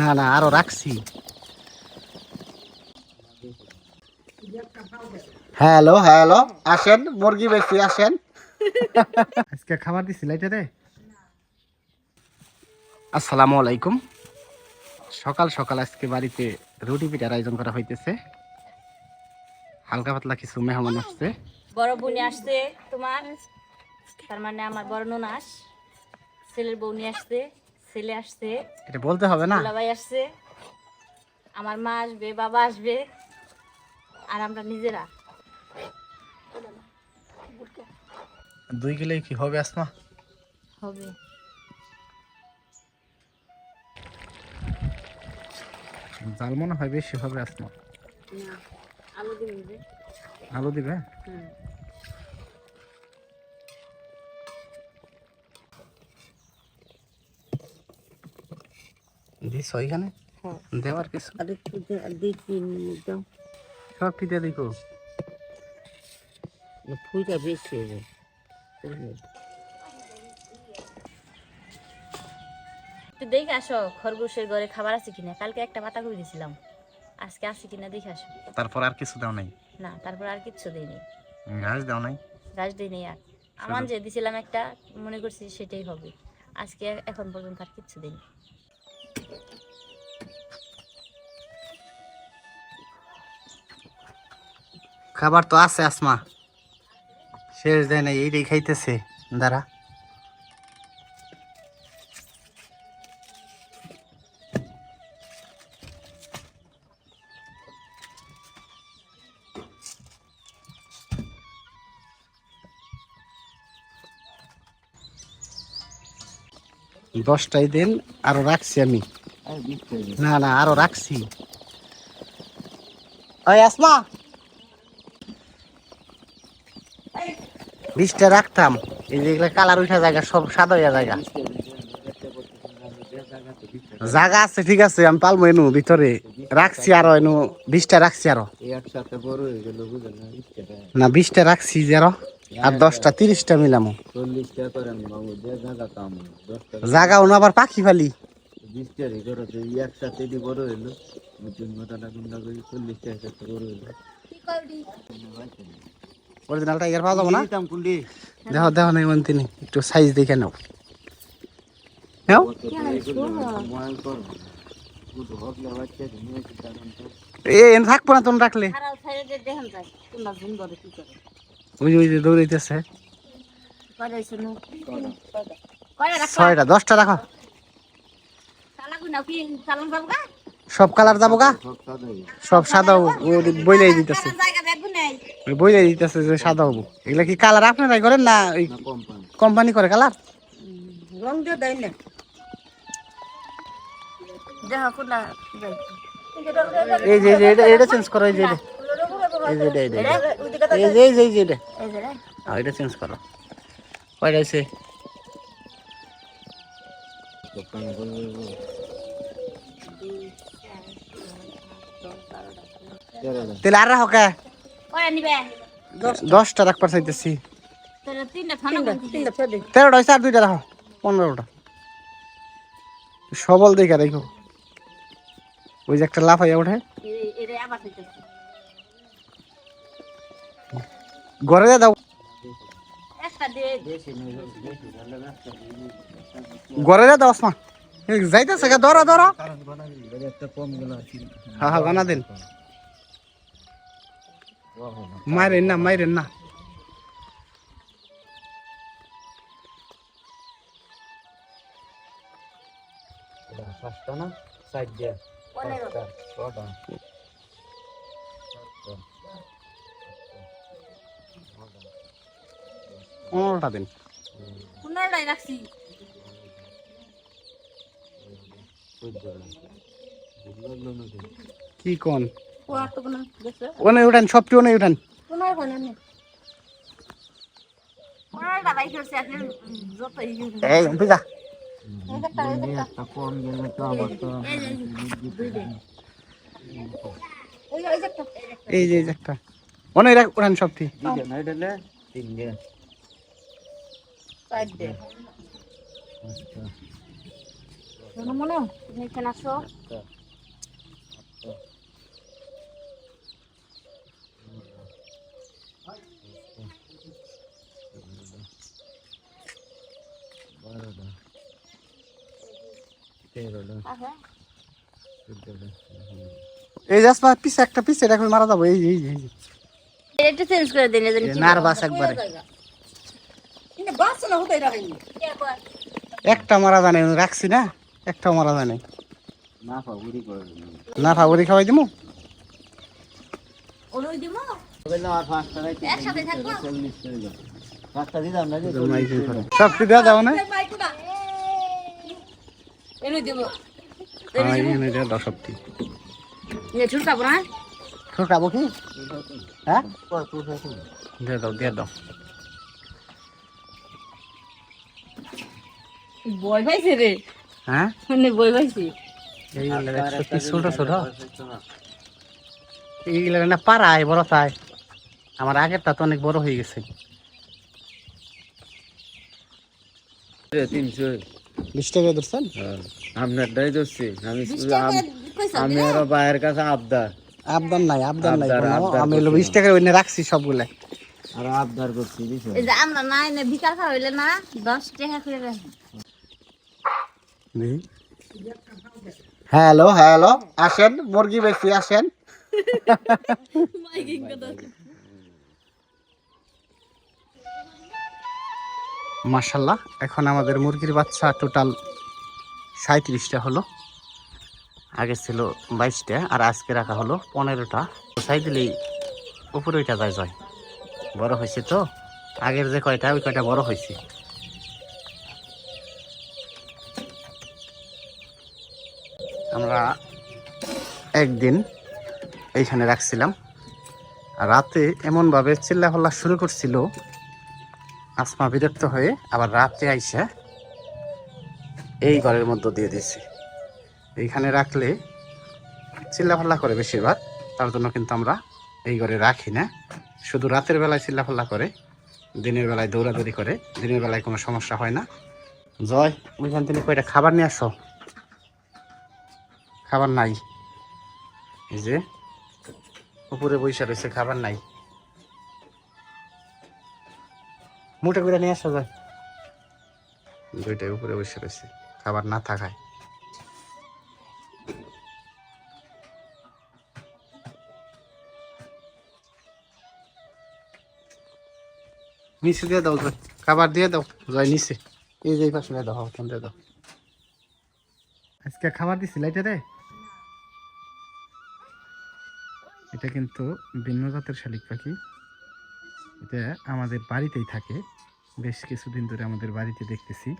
না না আরও রাখছি। হ্যালো হ্যালো আসেন মুরগি বেশি আসেন। আজকে খাবার দিছি লাইটে আসসালামু আলাইকুম। সকাল সকাল আজকে বাড়িতে রুটি পিঠার আয়োজন করা হইতেছে। হালকা পাতলা কিছু মেহমান আসছে। বড় বোন আসছে তোমার। তার মানে আমার বড় ননাস ছেলের বউ নিয়ে আসছে। ছেলে আসছে এটা বলতে হবে না। দুলাভাই আসছে। আমার মা আসবে বাবা আসবে আর আমরা নিজেরা। দুই কিলো কি হবে আসমা? হবে। জাল মনে হয় বেশি হবে আসমা। আলু যে? আলু দিবে? হুম। দিস ওইখানে? দেওয়ার কিছু? আর একটু দুই তিন মিনিট দাও সব পিঠে দেখো। ফুলটা বেশি হয়ে যায়। একটু দেখে আসো খরগোশের ঘরে খাবার আছে কিনা? কালকে একটা পাতা করে দিয়েছিলাম আজকে আছে কিনা দেখে আসো। তারপর আর কিছু দাও নাই? না তারপর আর কিচ্ছু দিইনি ঘাস দাও নাই? গাছ দিইনি আর। আমার যে দিছিলাম একটা মনে করছি সেটাই হবে। আজকে এখন পর্যন্ত আর কিচ্ছু দিইনি খাবার তো আছে, আসমা। শেষ দেয় না এইটাই খাইতেছে। দাঁড়া। দশটাই দিন, আরও রাখছি আমি। না না, আরও রাখছি। আসমা! বীজটা রাখতাম। এই যেগুলো কালার উঠা জায়গা, সব সাদা হইয়া জায়গা। জায়গা আছে, ঠিক আছে, আমি পালবো এনু ভিতরে। রাখছি আরও এনু বীজটা রাখছি আরও। না বিশটা রাখছি যে আরও। আর দশটা, তিরিশটা মিলামো। জায়গা ওনা আবার পাখি ফালি। বিশটা একসাথে দি বড় হইল নতুন মাথাটা গুন্ডা করে চল্লিশটা একসাথে বড় হইল অরিজিনাল টাইগার পাওয়া যাব না দেখো দেখো নাই মন্তি নেই একটু সাইজ দেখে নাও। এন থাকব না রাখলে। তোমরা করে ওই ওই দৌড়াইতেছে। ছয়টা দশটা রাখো। সব কালার যাব গা? সব সাদা বইলাই দিতেছে। ওই বইলাই দিতেছে যে সাদা হব এগুলা কি কালার আপনারাই করেন না ওই কোম্পানি কোম্পানি করে কালার রং দিয়ে দেয় না এই যে এটা এটা চেঞ্জ করো এই যে এটা এই যে এটা এটা এটা। এই যে এই যে এই যে এই যে হ্যাঁ, এটা চেঞ্জ করো কয়টা আছে কোম্পানি আর রাখো কে কয়টা নিবে দশটা। রাখবার চাইতেছি তাহলে তিনটা ফানা তিনটা ফেলে তেরোটা হয়েছে আর দুইটা রাখো পনেরোটা। সবল দেখে দেখো। ওই যে একটা লাফাইয়া ওঠে। এরে ঘরে দাও। একটা ঘরে দাও আসমা যাইতেছে ধরো ধরো। হ্যাঁ হ্যাঁ বানা দিন। মাইরেন না মাইরেন না পাঁচটা না সাইড দিয়ে ছটা পনেরোটা দিন। পনেরোটাই রাখছি। কি কোন? ওনে উঠান সবটি ওনে উঠান। এই যে। এই যে একটা। ওনে রাখ উঠান সবটি মনে তুমি এখানে আসো বারোটা এই যাস পিছে একটা পিছে এটা মারা যাব এই এই এই এটা চেঞ্জ করে দিন এজন্য নার্ভাস একবারে। একটা মারা জানে রাখছি না একটাও মারা জানে না পাবুরি করে না ফাবরি খাওয়াই দিমু? ওরই দিমু? সব কি দেওয়া যাব না? এনে দিমু হ্যাঁ এনে ছুটকাবো না? কি? হ্যাঁ? দিয়ে দাও দিয়ে দাও। বই পাইছে রে? হ্যাঁ? মানে বই পাইছি। এইগুলো দেখছ কি ছোট ছোট। এইগুলো না পাড়ায় বড় তাই। আমার আগেরটা তো অনেক বড় হয়ে গেছে। তিনশো। বিশ টাকা ধরছেন? আপনারটাই ধরছি। আমি আম- আরও বাইরের কাছে আবদার। আবদার নাই আবদার নাই আমি হলো বিশ টাকা ওইনে রাখছি সবগুলা। আরও আবদার করছি বুঝছ এই যে আমরা নাই না বিকাল খাওয়া হইলে না দশ টাকা করে রাখি। হ্যালো হ্যালো আসেন মুরগি বেশি আসেন। মাশাল্লাহ, এখন আমাদের মুরগির বাচ্চা টোটাল সাঁত্রিশটা হলো। আগে ছিল বাইশটা, আর আজকে রাখা হলো পনেরোটা। সাই দিলেই উপরে ওইটা যায় যায়। বড় হয়েছে তো, আগের যে কয়টা, ওই কয়টা বড় হয়েছে। আমরা একদিন এইখানে রাখছিলাম। রাতে এমনভাবে চিল্লাফাল্লা শুরু করছিল আসমা বিরক্ত হয়ে আবার রাতে আইসা এই ঘরের মধ্যে দিয়ে দিয়েছে। এইখানে রাখলে চিল্লাফাল্লা করে বেশিরভাগ, তার জন্য কিন্তু আমরা এই ঘরে রাখি না। শুধু রাতের বেলায় চিল্লাফাল্লা করে, দিনের বেলায় দৌড়াদৌড়ি করে, দিনের বেলায় কোনো সমস্যা হয় না। জয়, ওইখান থেকে কয়টা খাবার নিয়ে আসো? খাবার নাই। এই যে, উপরে বৈশা রয়েছে খাবার নাই। মুঠে করে নিয়ে আসা যায় দুইটাই উপরে বসে রয়েছে। খাবার না থাকায়। নিচে দিয়ে দাও জয় খাবার দিয়ে দাও জয় নিচে। এই যে পাশে দিয়ে দাও ওখান দিয়ে দাও। আজকে খাবার দিছি লাইটে রে এটা কিন্তু ভিন্ন জাতের শালিক পাখি। এটা আমাদের বাড়িতেই থাকে। বেশ কিছুদিন ধরে আমাদের বাড়িতে দেখতেছি।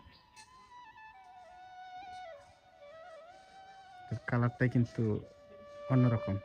কালারটাই কিন্তু অন্যরকম।